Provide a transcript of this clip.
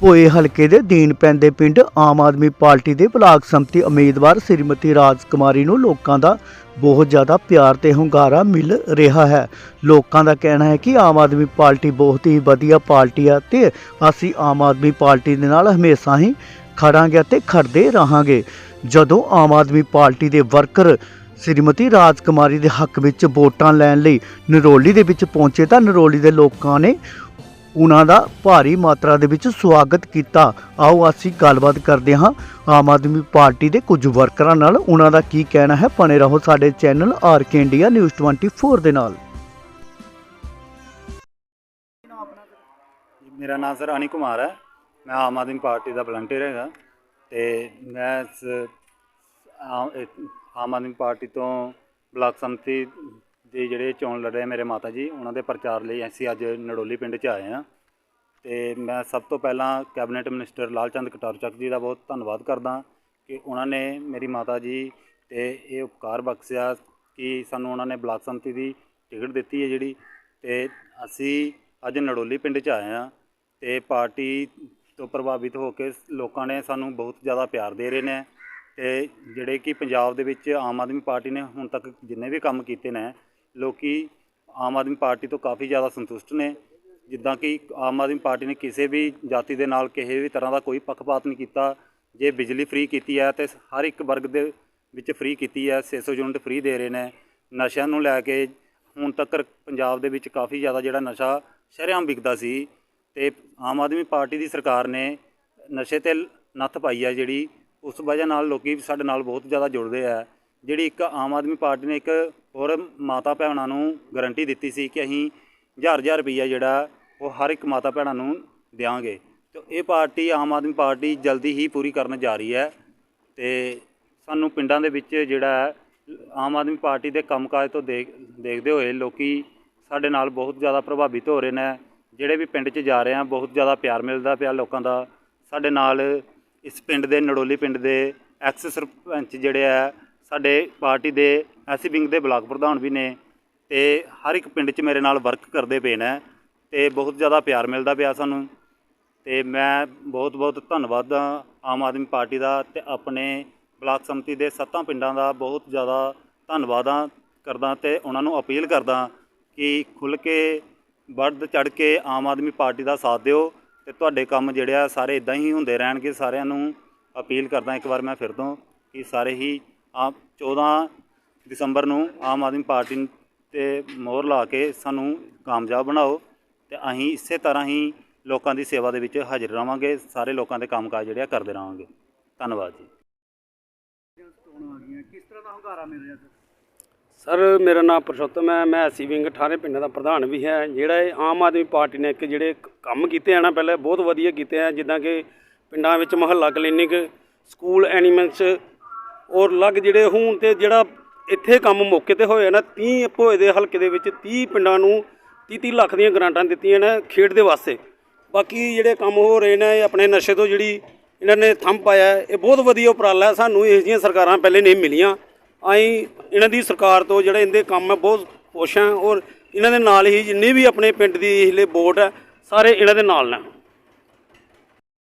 ਭੋਏ ਹਲਕੇ ਦੇ ਦੀਨ ਪੈਂਦੇ ਪਿੰਡ ਆਮ ਆਦਮੀ ਪਾਰਟੀ ਦੇ ਬਲਾਕ ਸੰਮਤੀ ਉਮੀਦਵਾਰ ਸ੍ਰੀਮਤੀ ਰਾਜ ਕੁਮਾਰੀ ਨੂੰ ਲੋਕਾਂ ਦਾ ਬਹੁਤ ਜ਼ਿਆਦਾ ਪਿਆਰ ਤੇ ਹੁੰਗਾਰਾ ਮਿਲ ਰਿਹਾ ਹੈ। ਲੋਕਾਂ ਦਾ ਕਹਿਣਾ ਹੈ ਕਿ ਆਮ ਆਦਮੀ ਪਾਰਟੀ ਬਹੁਤ ਹੀ ਵਧੀਆ ਪਾਰਟੀ ਆ ਤੇ ਅਸੀਂ ਆਮ ਆਦਮੀ ਪਾਰਟੀ ਦੇ ਨਾਲ ਹਮੇਸ਼ਾ ਹੀ ਖੜਾਂਗੇ ਅਤੇ ਖੜਦੇ ਰਹਾਂਗੇ। ਜਦੋਂ ਆਮ ਆਦਮੀ ਪਾਰਟੀ ਦੇ ਵਰਕਰ ਸ੍ਰੀਮਤੀ ਰਾਜ ਕੁਮਾਰੀ ਦੇ ਹੱਕ ਵਿੱਚ ਵੋਟਾਂ ਲੈਣ ਲਈ ਨਰੋਲੀ ਦੇ ਵਿੱਚ ਪਹੁੰਚੇ ਤਾਂ ਨਰੋਲੀ ਦੇ ਲੋਕਾਂ ਨੇ ਉਹਨਾਂ ਦਾ ਭਾਰੀ ਮਾਤਰਾ ਦੇ ਵਿੱਚ ਸਵਾਗਤ ਕੀਤਾ। ਆਓ ਅਸੀਂ ਗੱਲਬਾਤ ਕਰਦੇ ਹਾਂ ਆਮ ਆਦਮੀ ਪਾਰਟੀ ਦੇ ਕੁਝ ਵਰਕਰਾਂ ਨਾਲ। ਉਹਨਾਂ ਦਾ ਕੀ ਕਹਿਣਾ ਹੈ? ਬਣੇ ਰਹੋ ਸਾਡੇ channel R K India News 24 ਦੇ ਨਾਲ। ਮੇਰਾ ਨਾਮ ਸਰ ਅਨੀ ਕੁਮਾਰ ਹੈ। ਮੈਂ ਆਮ ਆਦਮੀ ਪਾਰਟੀ ਦਾ ਵਲੰਟੀਅਰ ਹੈਗਾ ਤੇ ਮੈਂ ਆਮ ਆਮ ਆਦਮੀ ਪਾਰਟੀ ਤੋਂ ਬਲਾਕ ਸੰਮਤੀ ਦੇ ਜਿਹੜੇ ਚੋਣ ਲੜ ਰਹੇ ਮੇਰੇ ਮਾਤਾ ਜੀ, ਉਹਨਾਂ ਦੇ ਪ੍ਰਚਾਰ ਲਈ ਅਸੀਂ ਅੱਜ ਨੜੋਲੀ ਪਿੰਡ 'ਚ ਆਏ ਹਾਂ। ਤੇ ਮੈਂ ਸਭ ਤੋਂ ਪਹਿਲਾਂ ਕੈਬਨਿਟ ਮਿਨਿਸਟਰ ਲਾਲਚੰਦ ਕਟਾਰਚੱਕ ਜੀ ਦਾ ਬਹੁਤ ਧੰਨਵਾਦ ਕਰਦਾ ਕਿ ਉਹਨਾਂ ਨੇ ਮੇਰੀ ਮਾਤਾ ਜੀ ਤੇ ਇਹ ਉਪਕਾਰ ਬਖਸ਼ਿਆ ਕਿ ਸਾਨੂੰ ਉਹਨਾਂ ਨੇ ਬਲਾਕ ਸੰਮਤੀ ਦੀ ਟਿਕਟ ਦਿੱਤੀ ਹੈ ਜਿਹੜੀ। ਤੇ ਅਸੀਂ ਅੱਜ ਨੜੋਲੀ ਪਿੰਡ 'ਚ ਆਏ ਹਾਂ ਤੇ ਪਾਰਟੀ ਤੋਂ ਪ੍ਰਭਾਵਿਤ ਹੋ ਕੇ ਲੋਕਾਂ ਨੇ ਸਾਨੂੰ ਬਹੁਤ ਜ਼ਿਆਦਾ ਪਿਆਰ ਦੇ ਰਹੇ ਨੇ ਤੇ ਜਿਹੜੇ ਕਿ ਪੰਜਾਬ ਦੇ ਵਿੱਚ ਆਮ ਆਦਮੀ ਪਾਰਟੀ ਨੇ ਹੁਣ ਤੱਕ ਜਿੰਨੇ ਵੀ ਕੰਮ ਕੀਤੇ ਨੇ ਲੋਕੀ ਆਮ ਆਦਮੀ ਪਾਰਟੀ ਤੋਂ ਕਾਫੀ ਜ਼ਿਆਦਾ ਸੰਤੁਸ਼ਟ ਨੇ। ਜਿੱਦਾਂ ਕਿ ਆਮ ਆਦਮੀ ਪਾਰਟੀ ਨੇ ਕਿਸੇ ਵੀ ਜਾਤੀ ਦੇ ਨਾਲ ਕਿਸੇ ਵੀ ਤਰ੍ਹਾਂ ਦਾ ਕੋਈ ਪੱਖਪਾਤ ਨਹੀਂ ਕੀਤਾ। ਜੇ ਬਿਜਲੀ ਫ੍ਰੀ ਕੀਤੀ ਹੈ ਤੇ ਹਰ ਇੱਕ ਵਰਗ ਦੇ ਵਿੱਚ ਫ੍ਰੀ ਕੀਤੀ ਹੈ 600 ਯੂਨਿਟ ਫ੍ਰੀ ਦੇ ਰਹੇ ਨੇ। ਨਸ਼ਿਆਂ ਨੂੰ ਲੈ ਕੇ ਹੁਣ ਤੱਕ ਪੰਜਾਬ ਦੇ ਵਿੱਚ ਕਾਫੀ ਜ਼ਿਆਦਾ ਜਿਹੜਾ ਨਸ਼ਾ ਸ਼ਰੇਆਮ ਵਿਕਦਾ ਸੀ ਤੇ ਆਮ ਆਦਮੀ ਪਾਰਟੀ ਦੀ ਸਰਕਾਰ ਨੇ ਨਸ਼ੇ ਤੇ ਨੱਥ ਪਾਈ ਹੈ ਜਿਹੜੀ। ਉਸ ਵਜ੍ਹਾ ਨਾਲ ਲੋਕੀ ਸਾਡੇ ਨਾਲ ਬਹੁਤ ਜ਼ਿਆਦਾ ਜੁੜਦੇ ਆ। ਜਿਹੜੀ ਇੱਕ ਆਮ ਆਦਮੀ ਪਾਰਟੀ ਨੇ ਇੱਕ ਔਰ ਮਾਤਾ ਭੈਣਾਂ ਨੂੰ ਗਾਰੰਟੀ ਦਿੱਤੀ ਸੀ ਕਿ ਅਸੀਂ ਹਜ਼ਾਰ ਹਜ਼ਾਰ ਰੁਪਈਆ ਜਿਹੜਾ ਉਹ ਹਰ ਇੱਕ ਮਾਤਾ ਭੈਣਾਂ ਨੂੰ ਦਿਆਂਗੇ। ਤੇ ਇਹ ਪਾਰਟੀ, ਆਮ ਆਦਮੀ ਪਾਰਟੀ ਜਲਦੀ ਹੀ ਪੂਰੀ ਕਰਨ ਜਾ ਰਹੀ ਹੈ ਤੇ ਸਾਨੂੰ ਪਿੰਡਾਂ ਦੇ ਵਿੱਚ ਜਿਹੜਾ ਆਮ ਆਦਮੀ ਪਾਰਟੀ ਦੇ ਕੰਮਕਾਜ ਤੋਂ ਦੇਖ, ਦੇਖਦੇ ਹੋਏ ਲੋਕੀ ਸਾਡੇ ਨਾਲ ਬਹੁਤ ਜ਼ਿਆਦਾ ਪ੍ਰਭਾਵਿਤ ਹੋ ਰਹੇ ਨੇ। ਜਿਹੜੇ ਵੀ ਪਿੰਡ 'ਚ ਜਾ ਰਹੇ ਆ ਬਹੁਤ ਜ਼ਿਆਦਾ ਪਿਆਰ ਮਿਲਦਾ ਪਿਆ ਲੋਕਾਂ ਦਾ। ਸਾਡੇ ਨਾਲ ਇਸ ਪਿੰਡ ਦੇ, ਨੜੋਲੀ ਪਿੰਡ ਦੇ ਐਕਸ ਸਰਪੰਚ ਜਿਹੜੇ ਆ ਸਾਡੇ ਪਾਰਟੀ ਦੇ ਐਸੀ ਵਿੰਗ ਦੇ ਬਲਾਕ ਪ੍ਰਧਾਨ ਵੀ ਨੇ ਤੇ ਹਰ ਇੱਕ ਪਿੰਡ 'ਚ ਮੇਰੇ ਨਾਲ ਵਰਕ ਕਰਦੇ ਪਏ ਨੇ ਤੇ ਬਹੁਤ ਜ਼ਿਆਦਾ ਪਿਆਰ ਮਿਲਦਾ ਪਿਆ ਸਾਨੂੰ ਤੇ ਮੈਂ ਬਹੁਤ ਬਹੁਤ ਧੰਨਵਾਦ ਹਾਂ ਆਮ ਆਦਮੀ ਪਾਰਟੀ ਦਾ ਤੇ ਆਪਣੇ ਬਲਾਕ ਸੰਮਤੀ ਦੇ ਸੱਤਾਂ ਪਿੰਡਾਂ ਦਾ ਬਹੁਤ ਜ਼ਿਆਦਾ ਧੰਨਵਾਦ ਹਾਂ, ਕਰਦਾ ਤੇ ਉਹਨਾਂ ਨੂੰ ਅਪੀਲ ਕਰਦਾ ਕਿ ਖੁੱਲ ਕੇ, ਵੱਧ ਚੜ ਕੇ ਆਮ ਆਦਮੀ ਪਾਰਟੀ ਦਾ ਸਾਥ ਦਿਓ ਤੇ ਤੁਹਾਡੇ ਕੰਮ ਜਿਹੜੇ ਆ ਸਾਰੇ ਇਦਾਂ ਹੀ ਹੁੰਦੇ ਰਹਿਣਗੇ, ਸਾਰਿਆਂ ਨੂੰ ਅਪੀਲ ਕਰਦਾ ਇੱਕ ਵਾਰ ਮੈਂ ਫਿਰ ਤੋਂ ਕਿ ਸਾਰੇ ਹੀ ਆਪ 14 ਦਸੰਬਰ ਨੂੰ ਆਮ ਆਦਮੀ ਪਾਰਟੀ ਤੇ ਮੋਹਰ ਲਾ ਕੇ ਸਾਨੂੰ ਕਾਮਯਾਬ ਬਣਾਓ ਤੇ ਅਸੀਂ ਇਸੇ ਤਰ੍ਹਾਂ ਹੀ ਲੋਕਾਂ ਦੀ ਸੇਵਾ ਦੇ ਵਿੱਚ ਹਾਜ਼ਰ ਰਵਾਂਗੇ, ਸਾਰੇ ਲੋਕਾਂ ਦੇ ਕੰਮਕਾਜ ਜਿਹੜੇ ਆ ਕਰਦੇ ਰਵਾਂਗੇ। ਧੰਨਵਾਦ ਜੀ। ਕਿਸ ਤਰ੍ਹਾਂ ਦਾ ਹੁੰਗਾਰਾ ਮਿਲ ਰਿਹਾ ਸਰ, ਮੇਰਾ ਨਾਮ ਪੁਰਸ਼ੋਤਮ ਹੈ, ਮੈਂ ਐਸੀ ਵਿੰਗ 18 ਪਿੰਡਾਂ ਦਾ ਪ੍ਰਧਾਨ ਵੀ ਹੈ, ਜਿਹੜਾ ਇਹ ਆਮ ਆਦਮੀ ਪਾਰਟੀ ਨੇ ਇੱਕ ਜਿਹੜੇ ਕੰਮ ਕੀਤੇ ਆ ਨਾ ਪਹਿਲੇ, ਬਹੁਤ ਵਧੀਆ ਕੀਤੇ ਆ, ਜਿੱਦਾਂ ਕਿ ਪਿੰਡਾਂ ਵਿੱਚ ਮੁਹੱਲਾ ਕਲੀਨਿਕ, ਸਕੂਲ ਐਨੀਮਲਸ ਔਰ ਲੱਗ ਜਿਹੜੇ ਹੁਣ ਤੇ ਜਿਹੜਾ ਇੱਥੇ ਕੰਮ ਮੌਕੇ ਤੇ ਹੋਇਆ ਨਾ 30 ਭੋਏ ਦੇ ਹਲਕੇ ਦੇ ਵਿੱਚ 30 ਪਿੰਡਾਂ ਨੂੰ 30-30 ਲੱਖ ਦੀਆਂ ਗ੍ਰਾਂਟਾਂ ਦਿੱਤੀਆਂ ਨੇ ਖੇਡ ਦੇ ਵਾਸਤੇ। ਬਾਕੀ ਜਿਹੜੇ ਕੰਮ ਹੋ ਰਹੇ ਨੇ, ਇਹ ਆਪਣੇ ਨਸ਼ੇ ਤੋਂ ਜਿਹੜੀ ਇਹਨਾਂ ਨੇ ਥੰਮ ਪਾਇਆ ਇਹ ਬਹੁਤ ਵਧੀਆ ਉਪਰਾਲਾ ਹੈ। ਸਾਨੂੰ ਇਹੋ ਜਿਹੀਆਂ ਸਰਕਾਰਾਂ ਪਹਿਲੇ ਨਹੀਂ ਮਿਲੀਆਂ। ਅਸੀਂ ਇਹਨਾਂ ਦੀ ਸਰਕਾਰ ਤੋਂ ਜਿਹੜੇ ਇਹਦੇ ਕੰਮ ਹੈ, ਬਹੁਤ ਖੁਸ਼ ਹਾਂ ਔਰ ਇਹਨਾਂ ਦੇ ਨਾਲ ਹੀ ਜਿੰਨੇ ਵੀ ਆਪਣੇ ਪਿੰਡ ਦੀ ਇਸਲੇ ਵੋਟ ਹੈ, ਸਾਰੇ ਇਹਨਾਂ ਦੇ ਨਾਲ ਨੇ।